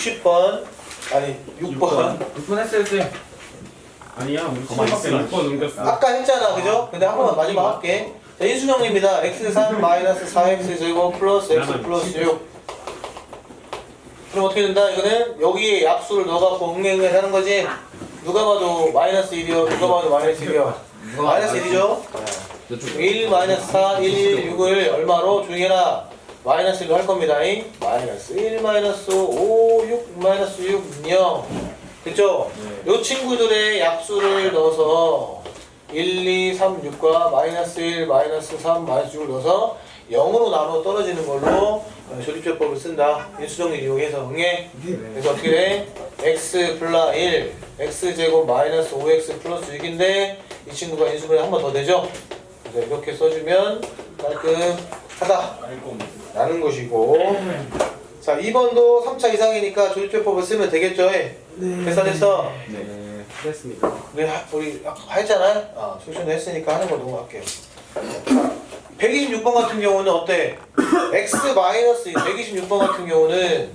10번 아니 6번. 6번 했어요 쌤 아니야 우리 가만히 있어요. 6번 넘겼어. 아까 했잖아 그죠? 근데 한 번만 마지막 할게. 자 인수정리입니다. X3 마이너스 4x 제곱 플러스 x 플러스 6 그럼 어떻게 된다? 이거는 여기에 약수를 넣어갖고 응애응애 하는 거지? 누가 봐도 마이너스 1이요. 누가 봐도 마이너스 1이요. 마이너스 1이죠? 1 마이너스 4 1 6을 얼마로 조용히 해라 마이너스 1로 할 겁니다 잉? 마이너스 1 마이너스 5 6 마이너스 6 0 그쵸? 요 친구들의 약수를 넣어서 1, 2, 3, 6과 마이너스 1, 마이너스 3, 마이너스 6을 넣어서 0으로 나눠 떨어지는 걸로 어, 조립제법을 쓴다. 인수정리 이용해서 응해. 그래서 어떻게 돼? x 플라 1, x제곱 마이너스 5x 플러스 6인데 이 친구가 인수분해 한 번 더 되죠? 그래서 이렇게 써주면 깔끔하다. 라는 것이고 자 2번도 3차 이상이니까 조립제법을 쓰면 되겠죠? 계산했어? 네 됐습니다 우리 하, 우리 아까 했잖아요. 아, 소션을 했으니까 하는 거 넘어갈게요. 126번 같은 경우는 어때? x 마이너스 126번 같은 경우는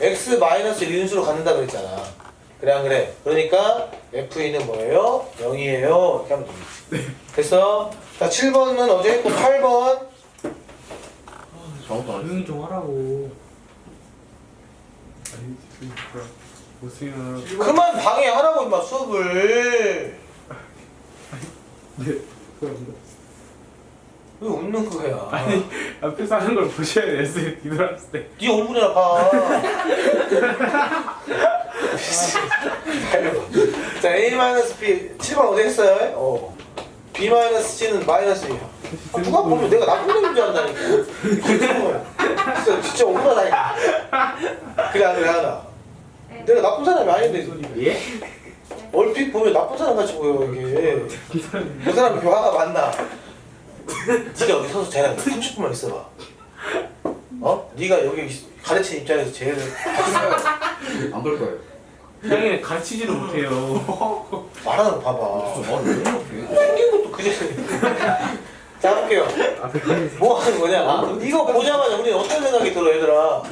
x 마이너스 1인수로 갖는다 그랬잖아. 그래 안 그래? 그러니까 f는 뭐예요? 0이에요. 이렇게 하면 되겠지. 됐어? 자 7번은 어제 했고 8번 저것도 안 조용히 좀 하라고 무슨 그만 방해하라고 임마 수업을 네 죄송합니다 왜 웃는 거야? 아니 앞에서 하는 걸 보셔야 돼요 쌤 뒤돌았을 때 네 얼굴이나 봐. 자, A-B 7번 어디 했어요? 어. B-C는 마이너스예요. 아, 누가 보면 내가 나쁜 놈인 줄 안다니까. 진짜, 진짜 억울하다니까. 그래, 안 그래, 하나. 내가 나쁜 사람이 아닌데, 예? 얼핏 보면 나쁜 사람 같이 보여, 이게. 그 사람이 교화가 맞나? 네가 여기 서서 쟤랑 30분만 있어봐. 어? 네가 여기 있- 가르치는 입장에서 제일 안볼 거예요. 형이 가르치지도 못해요 말하는 거 봐봐. 저 말을 왜 이렇게? 생긴 것도 그제. 뭐 하는 거냐? 아, 이거 보자마자 우리 어떤 생각이 들어, 얘들아?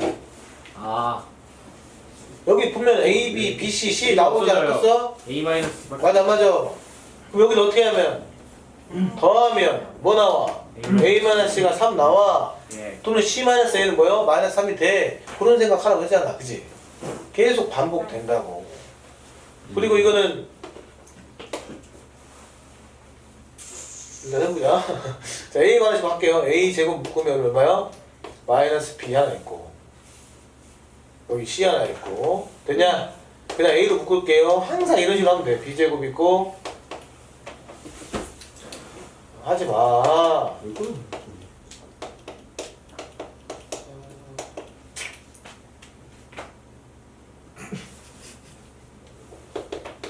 아, 여기 보면 A, B, B, C, C 나오지 않았어? A 마이너스 맞아, 안 맞아. 그럼 여기는 어떻게 하면? 더하면 뭐 나와? A-C가 3 나와. 예 또는 C-A는 뭐요? 마이너스 3이 돼. 그런 생각 하라고 했잖아. 그지? 계속 반복된다고. 그리고 이거는 해보자. 자, A 마이너스 할게요. A 제곱 묶으면 얼마요? 마이너스 B 하나 있고 여기 C 하나 있고 됐냐? 그냥 A로 묶을게요. 항상 이런 식으로 하면 돼. B 제곱 있고 하지 마.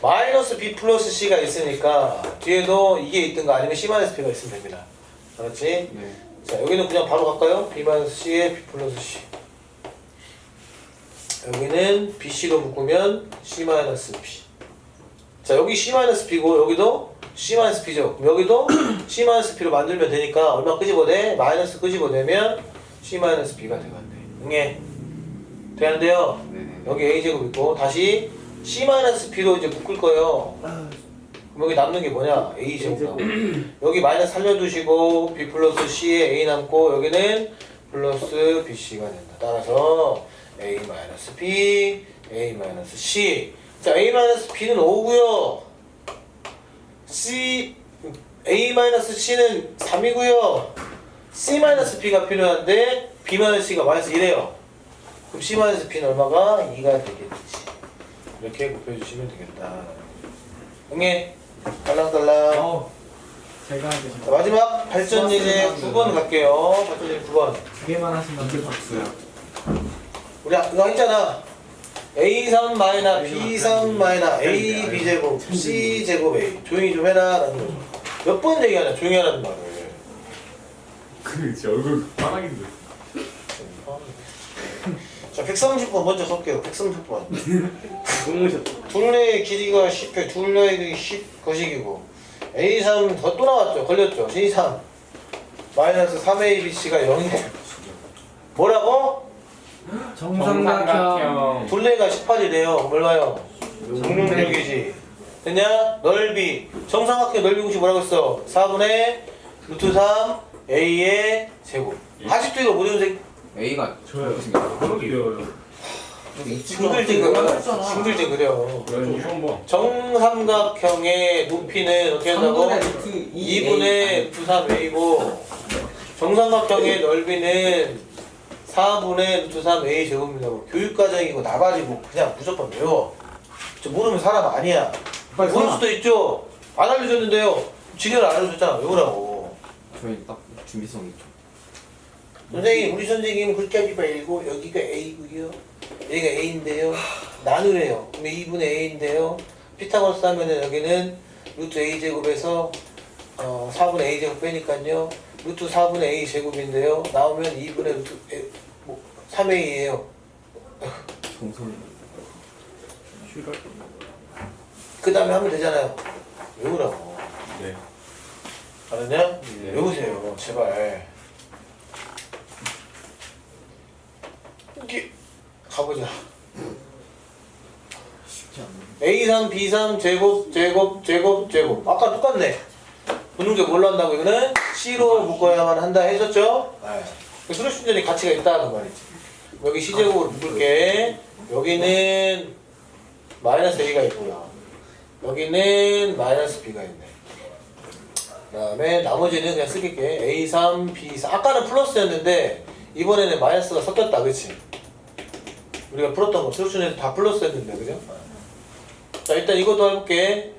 마이너스 B 플러스 C가 있으니까 뒤에도 이게 있든가 아니면 C 마이너스 B가 있으면 됩니다. 알았지? 네. 자 여기는 그냥 바로 갈까요? B 마이너스 C에 B 플러스 C 여기는 BC로 묶으면 C 마이너스 B 자 여기 C 마이너스 B고 여기도 C 마이너스 B죠 그럼 여기도 C 마이너스 B로 만들면 되니까 얼마 끄집어내? 마이너스 끄집어내면 C 마이너스 B가 되간대 응해 되는데요 네네. 여기 A제곱 있고 다시 C 마이너스 B로 이제 묶을 거예요 그럼 여기 남는 게 뭐냐? A제곱 나오고 여기 마이너스 살려두시고 B 플러스 C에 A 남고 여기는 플러스 BC가 된다. 따라서 A 마이너스 B, A 마이너스 C. 자, A 마이너스 B는 5고요. C, A 마이너스 C는 3이고요. C 마이너스 B가 필요한데 B 마이너스 C가 마이너스 1이에요. 그럼 C 마이너스 B는 얼마가 2가 되겠지. 이렇게 곱해 주시면 되겠다. 응애 딸랑딸랑. 어 제가 자, 하겠습니다 마지막 발전 예제 9번 갈게요. 발전 예제 9번. 두 개만 하시면 돼 박수야 우리 아- 이거 했잖아. A3 마이너 B3 마이너 A B 제곱 C 제곱 A 조용히 좀 해라라는 거죠. 몇 번 얘기하냐 조용히 하라는 말을. 그 제 얼굴 빠닥인데 자 130번 먼저 쓸게요. 130번. 너무 둘레의 길이가 10회, 둘레의 길이 10 거식이고 A3 더 또 나왔죠. 걸렸죠. C3 마이너스 3ABC가 0이에요. 뭐라고? 정삼각형. 둘레가 18이래요. 얼마요? 정육이지. 됐냐? 넓이. 정삼각형 넓이 공식 뭐라고 했어? 4분의 루트 3 A의 제곱. 아직도 이거 못 외우세요? A가 저요. 그러게요. 싱글지 그려. 싱글지 그려. 정삼각형의 높이는 어떻게 한다고? 2분의 루트 3 A고 정삼각형의 넓이는 4분의 루트 3 A 제곱입니다. 뭐 교육과정이고 나발이고 그냥 무조건 외워. 저 모르면 사람 아니야. 빨리 모를. 수도 있죠. 안 알려줬는데요. 지금 알려줬잖아. 외우라고. 저희 딱 준비성 있죠. 선생님, 우리 선생님 그렇게 하지 말고 여기가 A고요. 여기가 A인데요. 나누래요. 그러면 2분의 A인데요. 피타고라스 하면은 여기는 루트 A 제곱에서 어, 4분의 A 제곱 빼니까요. 루트 4분의 A 제곱인데요. 나오면 2분의 루트 A, 뭐 3A예요. 정선. 그 다음에 하면 되잖아요. 외우라고. 네. 알았냐? 네. 외우세요. 제발. 이게 가보자. 쉽지 않네. A3, B3 제곱, 제곱, 제곱, 제곱. 아까 똑같네. 붙는 게 한다고 이거는 C로 묶어야만 한다 했었죠? 네. 수렴순전이 가치가 있다 그 말이지. 여기 C제곱으로 묶을게. 여기는 마이너스 A가 있고요. 여기는 마이너스 B가 있네. 그 다음에 나머지는 그냥 쓸게. A3, B3. 아까는 플러스였는데 이번에는 마이너스가 섞였다. 그치? 우리가 풀었던 거 수렴순에서 다 플러스였는데 그죠? 자 일단 이것도 해볼게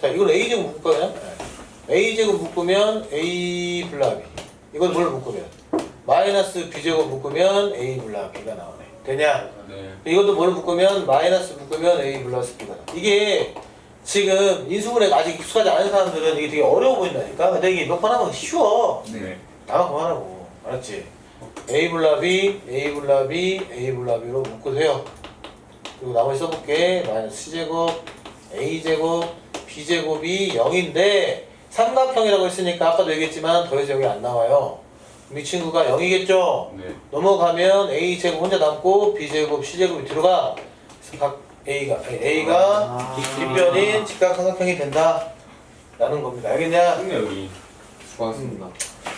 자 이건 A제곱 묶을까요? A제곱 묶으면 A 블라비 이건 뭘로 묶으면 마이너스 B제곱 묶으면 A 블라비가 나오네 되냐? 네. 이것도 뭘로 묶으면 마이너스 묶으면 A 플러스 B가 나와 이게 지금 인수분해가 아직 익숙하지 않은 사람들은 이게 되게 어려워 보인다니까 근데 이게 몇 번 하면 쉬워 네. 나만 그만하고 알았지? A 블라비, A 블라비, A 블라비로 묶으세요. 그리고 나머지 써볼게. 마이너스 C제곱, A제곱, B제곱이 0인데 삼각형이라고 했으니까 아까도 얘기했지만 더해서 여기 안 나와요. 이 친구가 0이겠죠? 네. 넘어가면 A제곱 혼자 남고 B제곱, C제곱이 들어가. 그래서 각 A가, A가 뒷변인 직각 삼각형이 된다. 라는 겁니다. 알겠냐? 근데 여기. 수고하셨습니다.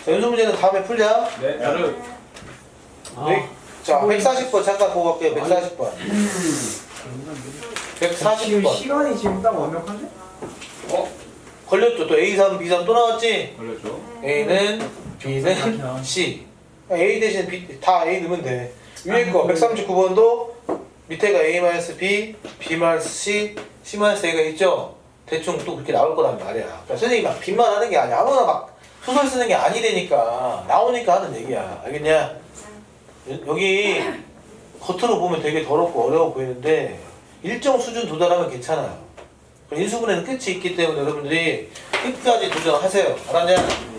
자, 연수 문제는 다음에 풀자. 네. 저를 네. 자, 140번 잠깐 보고 갈게요. 140번. 140번. 시간이 지금 딱 완벽한데? 어? 걸렸죠. 또 A3, B3 또 나왔지? 걸렸죠. A는 B는 C. A 대신 B 다 A 넣으면 돼. 위에 거 139번도 밑에가 A-B, B-C, C-A가 있죠? 대충 또 그렇게 나올 거란 말이야. 그러니까 선생님이 막 빈말 하는 게 아니야. 아무나 막 소설 쓰는 게 아니되니까 나오니까 하는 얘기야. 알겠냐? 여- 여기 겉으로 보면 되게 더럽고 어려워 보이는데 일정 수준 도달하면 괜찮아요. 인수분해는 끝이 있기 때문에 여러분들이 끝까지 도전하세요. 알았냐?